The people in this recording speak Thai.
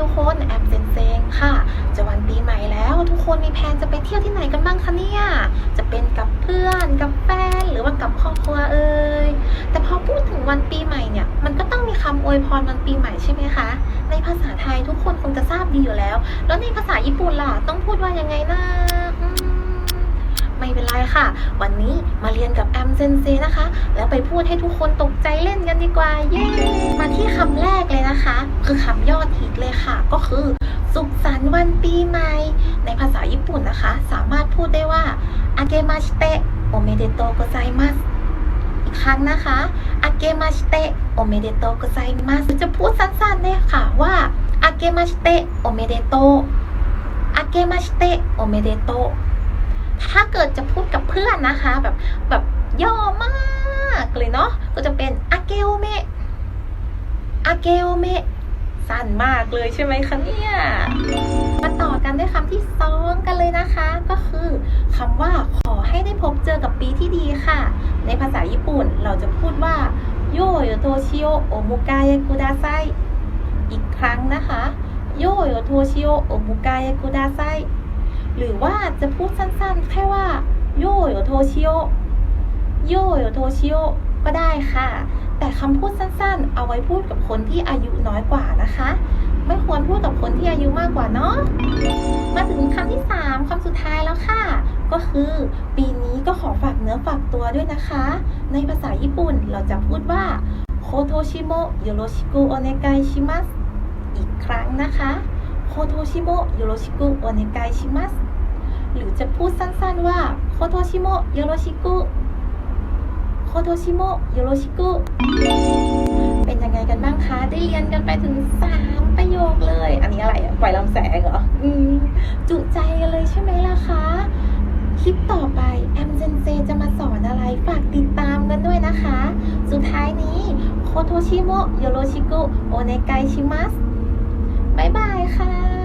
ทุกคนแอมเซนเซงค่ะ จะวันปีใหม่แล้วทุกคนมีแผนจะไปเที่ยวที่ไหนกันบ้างคะเนี่ยจะเป็นกับเพื่อนกับแฟนหรือว่ากับครอบครัวเอ่ยแต่พอพูดถึงวันปีใหม่เนี่ยมันก็ต้องมีคำอวยพรวันปีใหม่ใช่ไหมคะ ในภาษาไทยทุกคนคงจะทราบดีอยู่แล้ว แล้วในภาษาญี่ปุ่นล่ะต้องพูดว่ายังไงนะไม่เป็นไรค่ะ วันนี้มาเรียนกับแอมเซนเซนะคะ แล้วไปพูดให้ทุกคนตกใจเล่นกันดีกว่าเย้ มาที่คำแรกเลยนะคะ คือคำยอดฮิตเลยค่ะ ก็คือ สุขสันต์วันปีใหม่ ในภาษาญี่ปุ่นนะคะ สามารถพูดได้ว่าอาเกมาชิเตะโอเมเดโตโกไซมัสอีกครั้งนะคะอาเกมาชิเตะโอเมเดโตโกไซมัสจะพูดสั้นๆเลยค่ะว่าอาเกมาชิเตะโอเมเดโตอาเกมาชิเตะโอเมเดโตถ้าเกิดจะพูดกับเพื่อนนะคะ แบบแบบย่อมากเลยเนาะก็จะเป็นอาเกโอเมะ อาเกโอเมะสั้นมากเลยใช่ไหมคะเนี่ย มาต่อกันด้วยคำที่สองกันเลยนะคะ ก็คือคำว่าขอให้ได้พบเจอกับปีที่ดีค่ะ ในภาษาญี่ปุ่นเราจะพูดว่าโยโยโทชิโอโอมุกายกุดาไซอีกครั้งนะคะโยโยโทชิโอโอมุกายกุดาไซหรือว่าจะพูดสั้นๆ แค่ว่าโยโยโทชิโอ โยโยโทชิโอก็ได้ค่ะ แต่คำพูดสั้นๆ เอาไว้พูดกับคนที่อายุน้อยกว่านะคะ ไม่ควรพูดกับคนที่อายุมากกว่าเนาะมาถึงคำที่ 3คำสุดท้ายแล้วค่ะ ก็คือปีนี้ก็ขอฝากเนื้อฝากตัวด้วยนะคะ ในภาษาญี่ปุ่นเราจะพูดว่าโคโทชิโมโยโรชิกุโอเนกายชิมัสอีกครั้งนะคะโคโทชิโมโยโรชิกุโอเนกายชิมัสหรือจะพูดสั้นๆว่าโคโทชิโมโยโรชิกุ โคโทชิโมโยโรชิกุเป็นยังไงกันบ้างคะ ได้เรียนกันไปถึง3ประโยคเลย อันนี้อะไรอะปล่อยลำแสงเหรอ อืม จุใจกันเลยใช่ไหมล่ะคะ คลิปต่อไปแอมเซนเซจะมาสอนอะไร ฝากติดตามกันด้วยนะคะ สุดท้ายนี้โคโทชิโมโยโรชิกุโอเนไกชิมัสบายบายค่ะ